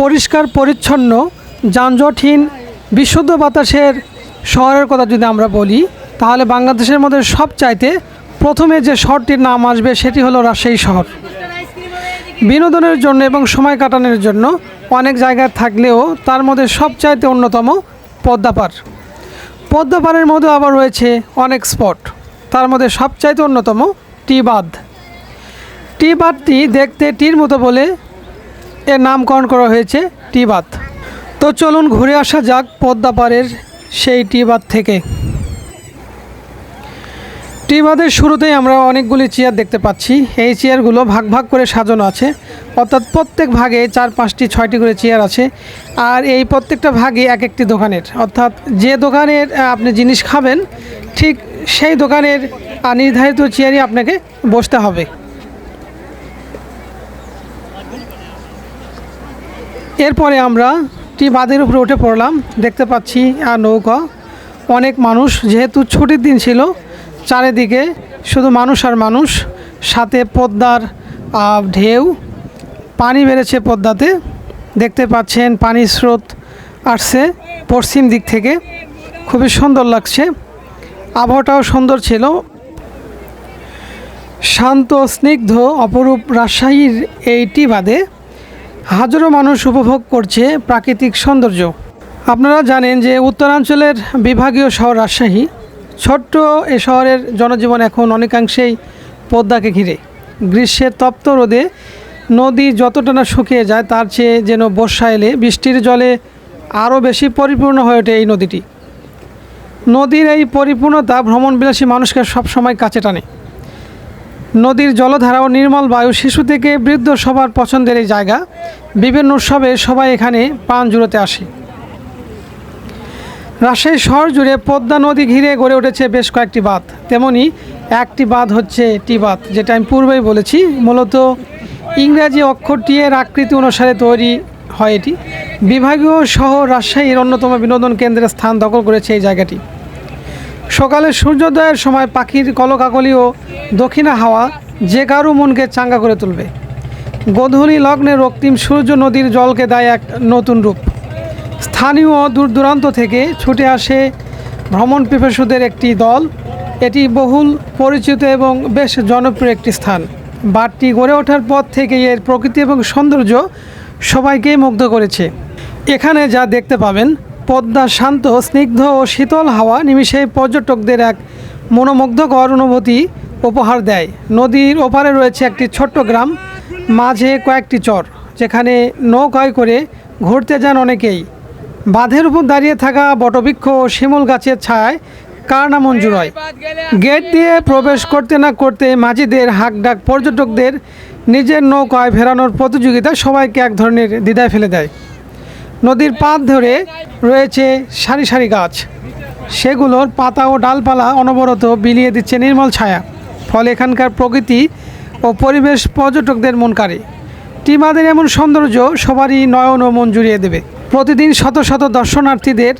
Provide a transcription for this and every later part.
পরিষ্কার, পরিচ্ছন্ন, যানজটহীন, বিশুদ্ধ বাতাসের শহরের কথা যদি আমরা বলি, তাহলে বাংলাদেশের মধ্যে সবচাইতে প্রথমে যে শহরটির নাম আসবে সেটি হলো রাজশাহী শহর। বিনোদনের জন্য এবং সময় কাটানোর জন্য অনেক জায়গায় থাকলেও তার মধ্যে সবচাইতে অন্যতম পদ্মাপাড়। পদ্মাপাড়ের মধ্যে আবার রয়েছে অনেক স্পট, তার মধ্যে সবচাইতে অন্যতম টি বাঁধ। টি বাঁধটি দেখতে টির মতো বলে এর নামকরণ করা হয়েছে টি বাঁধ তো চলুন ঘুরে আসা যাক পদ্মাপাড়ের সেই টি বাঁধ থেকে। টি বাঁধের শুরুতেই আমরা অনেকগুলি চেয়ার দেখতে পাচ্ছি। এই চেয়ারগুলো ভাগ ভাগ করে সাজানো আছে। অর্থাৎ প্রত্যেক ভাগে চার, পাঁচটি, ছয়টি করে চেয়ার আছে। আর এই প্রত্যেকটা ভাগে এক একটি দোকানের। অর্থাৎ যে দোকানের আপনি জিনিস খাবেন, ঠিক সেই দোকানের নির্ধারিত চেয়ারই আপনাকে বসতে হবে। এরপরে আমরা টি বাঁধের উপরে উঠে পড়লাম, দেখতে পাচ্ছি আর নৌকা। অনেক মানুষ, যেহেতু ছুটির দিন ছিল, চারিদিকে শুধু মানুষ আর মানুষ, সাথে পদ্মার ঢেউ, পানি বেড়েছে পদ্মাতে। দেখতে পাচ্ছেন, পানির স্রোত আসছে পশ্চিম দিক থেকে। খুবই সুন্দর লাগছে। আবহাওয়াটাও সুন্দর ছিল। শান্ত, স্নিগ্ধ, অপরূপ রাজশাহীর এইটি বাদে হাজারো মানুষ উপভোগ করছে প্রাকৃতিক সৌন্দর্য। আপনারা জানেন যে উত্তরাঞ্চলের বিভাগীয় শহর রাজশাহী। ছোট্ট এ শহরের জনজীবন এখন অনেকাংশেই পদ্মাকে ঘিরে। গ্রীষ্মের তপ্ত রোদে নদী যতটা না শুকিয়ে যায়, তার চেয়ে যেন বর্ষা এলে বৃষ্টির জলে আরও বেশি পরিপূর্ণ হয়ে ওঠে এই নদীটি। নদীর এই পরিপূর্ণতা ভ্রমণবিলাসী মানুষকে সবসময় কাছে টানে। নদীর জলধারা ও নির্মল বায়ু শিশু থেকে বৃদ্ধ সবার পছন্দের এই জায়গা। বিভিন্ন উৎসবে সবাই এখানে পান জুড়োতে আসে। রাজশাহী শহর জুড়ে পদ্মা নদী ঘিরে গড়ে উঠেছে বেশ কয়েকটি বাঁধ। তেমনি একটি বাঁধ হচ্ছে টি বাঁধ, যেটা আমি পূর্বেই বলেছি। মূলত ইংরাজি অক্ষর টি এর আকৃতি অনুসারে তৈরি হয় এটি। বিভাগীয় শহর রাজশাহীর অন্যতম বিনোদন কেন্দ্রের স্থান দখল করেছে এই জায়গাটি। সকালে সূর্যোদয়ের সময় পাখির কলকাকলি ও দক্ষিণা হাওয়া যে কারও মনকে চাঙ্গা করে তুলবে। গোধূলি লগ্নে রক্তিম সূর্য নদীর জলকে দেয় এক নতুন রূপ। স্থানীয় দূর দূরান্ত থেকে ছুটে আসে ভ্রমণ পিপাসুদের একটি দল। এটি বহুল পরিচিত এবং বেশ জনপ্রিয় একটি স্থান। বাঁধটি গড়ে ওঠার পর থেকে এর প্রকৃতি এবং সৌন্দর্য সবাইকেই মুগ্ধ করেছে। এখানে যা দেখতে পাবেন পদ্মা শান্ত, স্নিগ্ধ ও শীতল হাওয়া নিমিষে পর্যটকদের এক মনোমুগ্ধকর অনুভূতি উপহার দেয়। নদীর ওপারে রয়েছে একটি ছোট্ট গ্রাম, মাঝে কয়েকটি চর, যেখানে নৌকায় করে ঘুরতে যান অনেকেই। বাঁধের উপর দাঁড়িয়ে থাকা বটবৃক্ষ ও শিমুল গাছের ছায় কার না মঞ্জুর হয় গেট দিয়ে প্রবেশ করতে না করতে মাঝিদের হাক ডাক পর্যটকদের নিজের নৌকায় ফেরানোর প্রতিযোগিতা সবাইকে এক ধরনের দ্বিধায় ফেলে দেয়। নদীর পাত ধরে রয়েছে সারি সারি গাছ। সেগুলোর পাতা ও ডালপালা অনবরত বিলিয়ে দিচ্ছে নির্মল ছায়া। ফলে এখানকার প্রকৃতি ও পরিবেশ পর্যটকদের মন কাড়ে। টিমাদের এমন সৌন্দর্য সবারই নয়ন ও মন জুড়িয়ে দেবে। প্রতিদিন শত শত দর্শনার্থীদের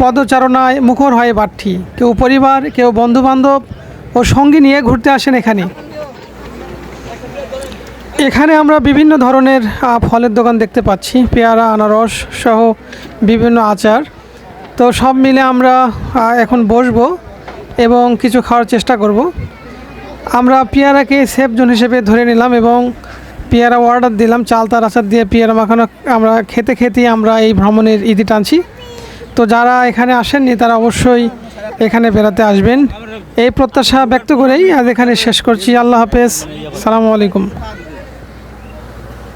পদচারণায় মুখর হয় বাট্টি কেউ পরিবার, কেউ বন্ধুবান্ধব ও সঙ্গী নিয়ে ঘুরতে আসেন এখানে। এখানে আমরা বিভিন্ন ধরনের ফলের দোকান দেখতে পাচ্ছি। পেয়ারা, আনারস সহ বিভিন্ন আচার। তো সব মিলে আমরা এখন বসবো এবং কিছু খাওয়ার চেষ্টা করব। আমরা পেয়ারাকে সেফ জোন হিসেবে ধরে নিলাম এবং পেয়ারা অর্ডার দিলাম। চাল, তার আচার দিয়ে পেয়ারা মাখানো আমরা খেতে খেতেই আমরা এই ভ্রমণের ইতি টানছি। তো যারা এখানে আসেননি, তারা অবশ্যই এখানে বেড়াতে আসবেন। এই প্রত্যাশা ব্যক্ত করেই আজ এখানে শেষ করছি। আল্লাহ হাফেজ। সালামু আলাইকুম।